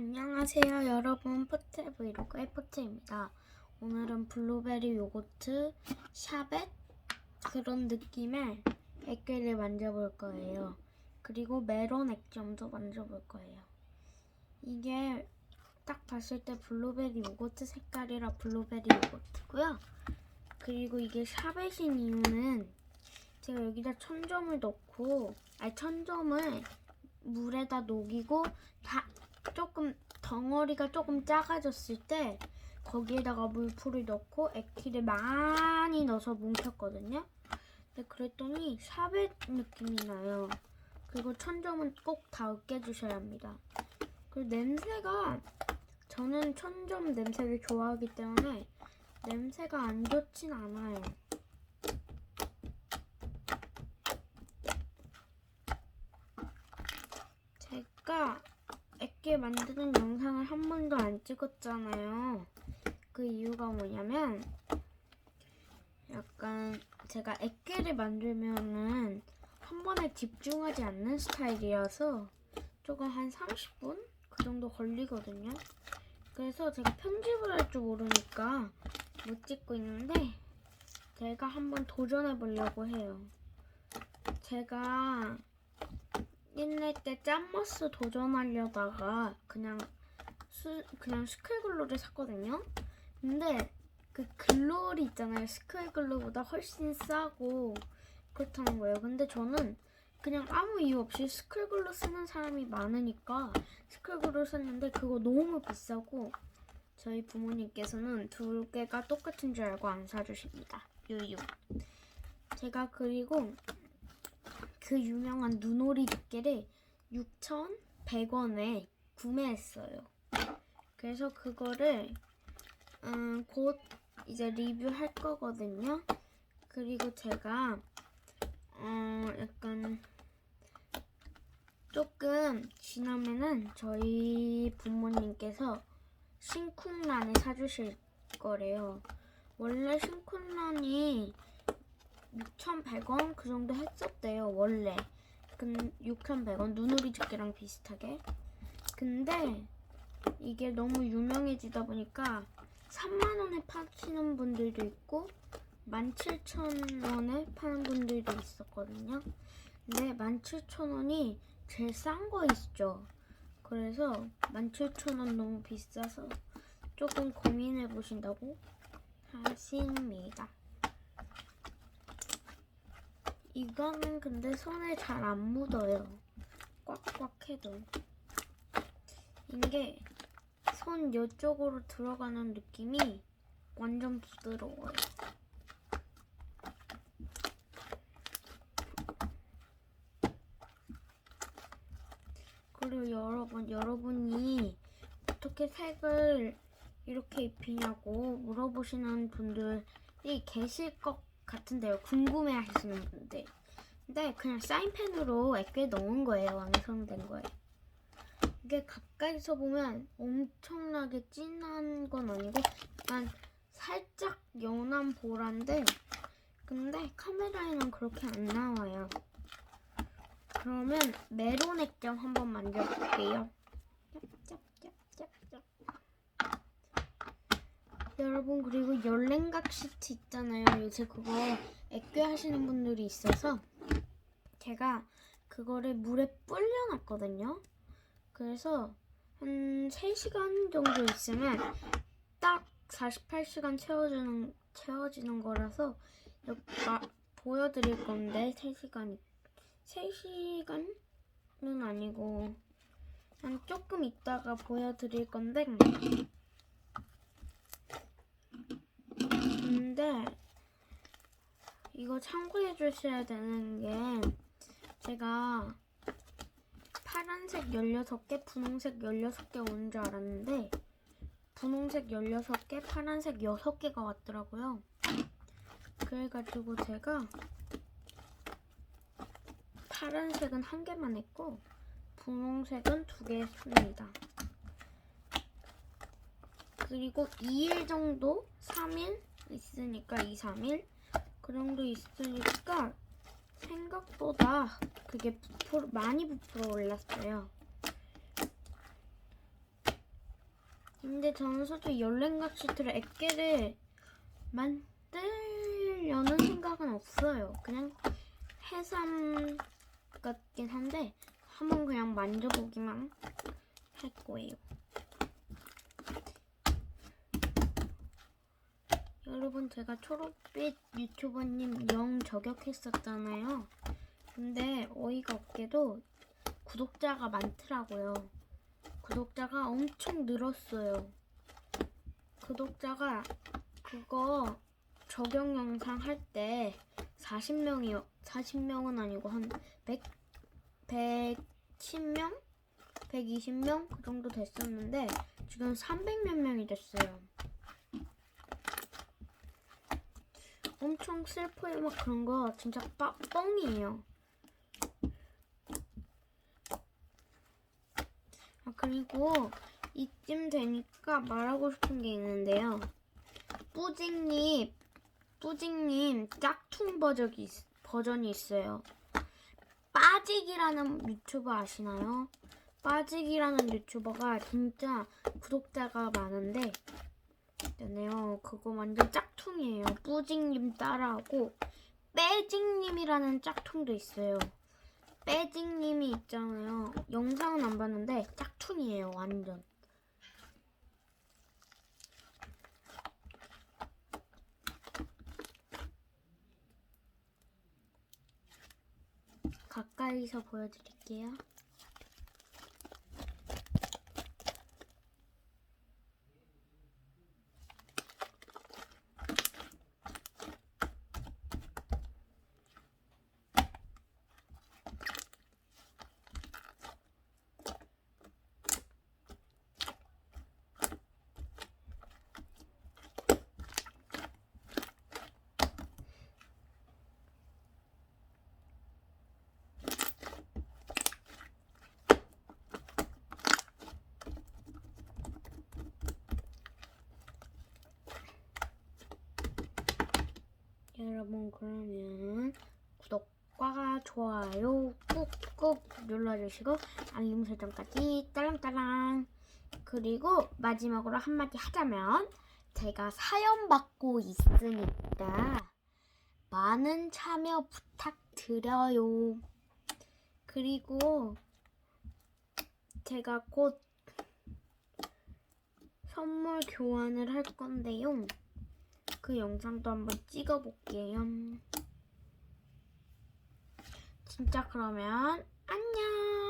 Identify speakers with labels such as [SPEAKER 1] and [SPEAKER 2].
[SPEAKER 1] 안녕하세요 여러분. 포트 브이로그의 포트입니다. 오늘은 블루베리 요거트 샤벳? 그런 느낌의 액괴를 만져볼 거예요. 그리고 메론 액점도 만져볼 거예요. 이게 딱 봤을 때 블루베리 요거트 색깔이라 블루베리 요거트고요. 그리고 이게 샤벳인 이유는 제가 여기다 천점을 넣고 아니 천점을 물에다 녹이고 다 조금 덩어리가 조금 작아졌을 때 거기에다가 물풀을 넣고 액티를 많이 넣어서 뭉쳤거든요. 근데 그랬더니 샤벳 느낌이 나요. 그리고 천점은 꼭 다 으깨주셔야 합니다. 그리고 냄새가 저는 천점 냄새를 좋아하기 때문에 냄새가 안 좋진 않아요. 제가 액게 만드는 영상을 한 번도 안 찍었잖아요. 그 이유가 뭐냐면 약간 제가 액게를 만들면은 한 번에 집중하지 않는 스타일이어서 조금 한 30분 그 정도 걸리거든요. 그래서 제가 편집을 할 줄 모르니까 못 찍고 있는데 제가 한번 도전해 보려고 해요. 제가 옛날 때 짠머스 도전하려다가 그냥 수, 그냥 스쿨글루를 샀거든요. 근데 그 글루리 있잖아요. 스쿨글루보다 훨씬 싸고 그렇다는 거예요. 근데 저는 그냥 아무 이유 없이 스쿨글루 쓰는 사람이 많으니까 스쿨글루 샀는데 그거 너무 비싸고 저희 부모님께서는 두 개가 똑같은 줄 알고 안 사주십니다. 유유. 제가 그리고 그 유명한 눈오리 두께를 6,100원에 구매했어요. 그래서 그거를 음, 곧 이제 리뷰할 거거든요. 그리고 제가 어, 약간 조금 지나면은 저희 부모님께서 신쿵란을 사주실 거래요. 원래 신쿵란이 6,100원 그 정도 했었대요 원래. 근 6,100원 눈오리 두께랑 비슷하게. 근데 이게 너무 유명해지다 보니까 3만 원에 파시는 분들도 있고 17,000원에 파는 분들도 있었거든요. 근데 17,000원이 제일 싼 거 있죠. 그래서 17,000원 너무 비싸서 조금 고민해 보신다고 하십니다 이거는 근데 손에 잘 안 묻어요. 꽉꽉 해도. 이게 손 이쪽으로 들어가는 느낌이 완전 부드러워요. 그리고 여러분, 여러분이 어떻게 색을 이렇게 입히냐고 물어보시는 분들이 계실 것 같은데요. 궁금해 하시는 분들. 근데 그냥 사인펜으로 액괴 넣은 거예요. 완성된 거예요. 이게 가까이서 보면 엄청나게 진한 건 아니고 약간 살짝 연한 보라인데 근데 카메라에는 그렇게 안 나와요. 그러면 메론 액정 한번 만져볼게요. 짭짭짭짭짭. 여러분 그리고 열랭각 시트 있잖아요. 요새 그거 액괴 하시는 분들이 있어서 제가 그거를 물에 불려놨거든요. 그래서 한 3시간 정도 있으면 딱 48시간 채워주는 채워지는 거라서 여기 보여드릴 건데 3시간 3시간은 아니고 한 조금 있다가 보여드릴 건데 근데 이거 참고해 주셔야 되는 게 제가 파란색 16개, 분홍색 16개 온 줄 알았는데 분홍색 16개, 파란색 6개가 왔더라고요. 그래가지고 제가 파란색은 한 개만 했고 분홍색은 두 개 했습니다. 그리고 2일 정도, 3일 있으니까 2, 3일 그 정도 있으니까 생각보다 그게 부풀, 많이 부풀어 올랐어요. 근데 저는 솔직히 열랭각 시트를 액계를 만들려는 생각은 없어요. 그냥 해삼 같긴 한데 한번 그냥 만져보기만 할 거예요. 여러분 제가 초록빛 유튜버님 영 저격했었잖아요. 근데 어이가 없게도 구독자가 많더라고요. 구독자가 엄청 늘었어요. 구독자가 그거 적용 영상 할 때 40명이요. 40명은 아니고 한 100, 110명? 120명? 그 정도 됐었는데 지금 300몇 명이 됐어요. 엄청 슬퍼요. 막 그런 거 진짜 빠, 뻥이에요. 아, 그리고 이쯤 되니까 말하고 싶은 게 있는데요. 뿌징님, 뿌징님 짝퉁 버전이, 있- 버전이 있어요. 빠직이라는 유튜버 아시나요? 빠직이라는 유튜버가 진짜 구독자가 많은데, 있잖아요. 그거 완전 짝퉁이에요. 뿌징님 따라하고, 빼징님이라는 짝퉁도 있어요. 빼징님이 있잖아요. 영상은 안 봤는데 짝퉁이에요, 완전. 가까이서 보여드릴게요. 여러분 그러면 구독과 좋아요 꾹꾹 눌러주시고 알림 설정까지 딸랑딸랑. 그리고 마지막으로 한마디 하자면 제가 사연 받고 있으니까 많은 참여 부탁드려요. 그리고 제가 곧 선물 교환을 할 건데요 그 영상도 한번 찍어볼게요. 진짜 그러면 안녕.